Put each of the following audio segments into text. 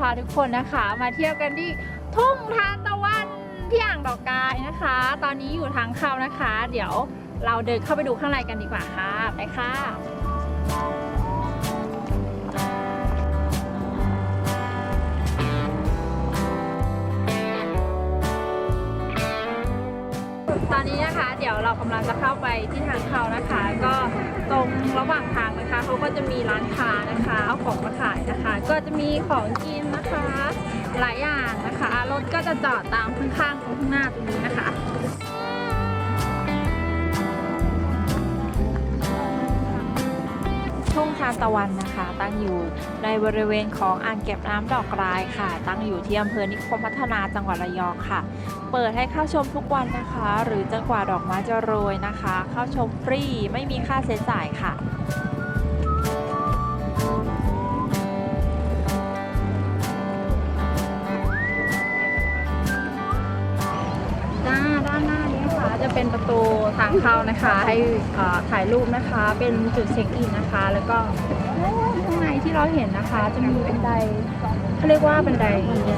พาทุกคนนะคะ มาเที่ยวกันที่ทุ่งทานตะวันที่อ่างดอกกายนะคะ ตอนนี้อยู่ทางเข้านะคะ เดี๋ยวเราเดินเข้าไปดูข้างในกันดีกว่าค่ะไปค่ะตอนนี้นะคะ เดี๋ยวเรากำลังจะเข้าไปที่ทาง ก็จะมีร้านค้านะคะเอาของมาขายนะคะ ก็จะมีของกินนะคะ หลายอย่างนะคะรถก็จะจอดตามข้างๆตรงข้างหน้าตรงนี้นะคะทุ่งทานตะวันนะคะ ตั้งอยู่ในบริเวณของอ่างเก็บน้ำดอกรายค่ะ ตั้งอยู่ที่อำเภอนิคมพัฒนาจังหวัดระยองค่ะ เปิดให้เข้าชมทุกวันนะคะ หรือจนกว่าดอกไม้จะโรยนะคะ เข้าชมฟรีไม่มีค่าใช้จ่ายค่ะ เป็นประตูทางเข้านะคะ ให้ถ่ายรูปนะคะ เป็นจุดเช็คอินนะคะ แล้วก็ข้างในที่เราเห็นนะคะ จะมีบันไดเขาเรียกว่าบันได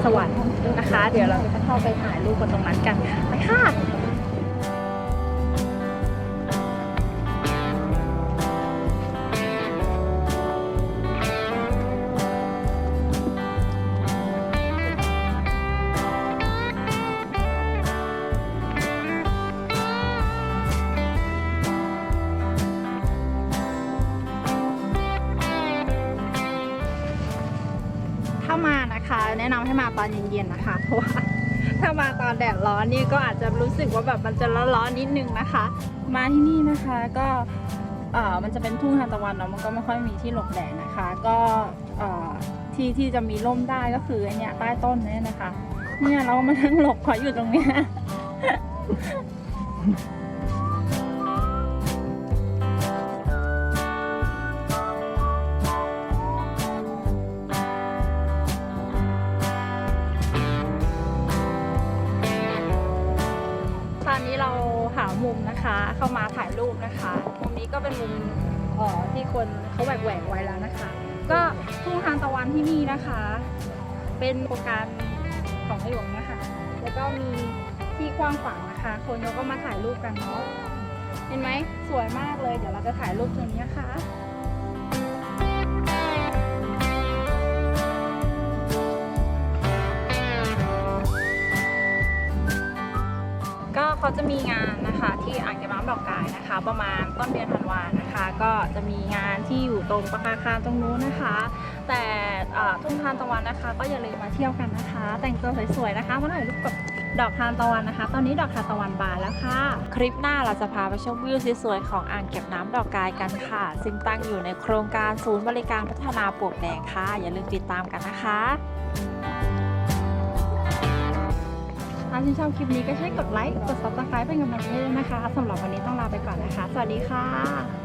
สวรรค์นะคะ เดี๋ยวเราจะเข้าไปถ่ายรูปบนตรงนั้นกันค่ะไปค่ะ แนะนำให้มาตอนเย็นๆนะคะ เพราะว่าถ้ามาตอนแดดร้อนนี่ก็อาจจะรู้สึกว่าแบบมันจะร้อนๆนิดนึงนะคะ มาที่นี่นะคะก็เอ่อมันจะเป็นทุ่งทานตะวันเนาะมันก็ไม่ค่อยมีที่หลบแดดนะคะ ก็เอ่อที่ที่จะมีร่มได้ก็คือไอเนี้ยใต้ต้นเนี่ยนะคะ เนี่ยเรามานั่งหลบขออยู่ตรงเนี้ย หามุมนะคะ เข้ามาถ่ายรูปนะคะมุมนี้ก็เป็นมุมออที่คนเขาแหวกแหวกไว้แล้วนะคะ ก็ทุ่งทานตะวันที่นี่นะคะ เป็นโครงการของในหลวงนะคะ แล้วก็มีที่กว้างขวางนะคะ คนเขาก็มาถ่ายรูปกันเนาะเห็นไหมสวยมากเลยเดี๋ยวเราจะถ่ายรูปตรงนี้นะคะก็เขาจะมีงาน นะคะที่อ่างเก็บน้ำดอกกายนะคะ ประมาณต้นเดือนธันวานะคะ ก็จะมีงานที่อยู่ตรงประภาคารตรงนู้นนะคะ แต่ทุ่งทานตะวันนะคะ ก็อย่าลืมมาเที่ยวกันนะคะ แต่งตัวสวยๆนะคะมาถ่ายรูปกับดอกทานตะวันนะคะ ตอนนี้ดอกทานตะวันบานแล้วค่ะ คลิปหน้าเราจะพาไปชมวิวสวยๆของอ่างเก็บน้ำดอกกายกันค่ะ ซึ่งตั้งอยู่ในโครงการศูนย์บริการพัฒนาปลวกแดงค่ะ อย่าลืมติดตามกันนะคะ ถ้าชื่นชอบคลิปนี้ก็ช่วยกดไลค์ กด subscribe เป็นกำลังใจด้วยนะคะสำหรับวันนี้ต้องลาไปก่อนนะคะ สวัสดีค่ะ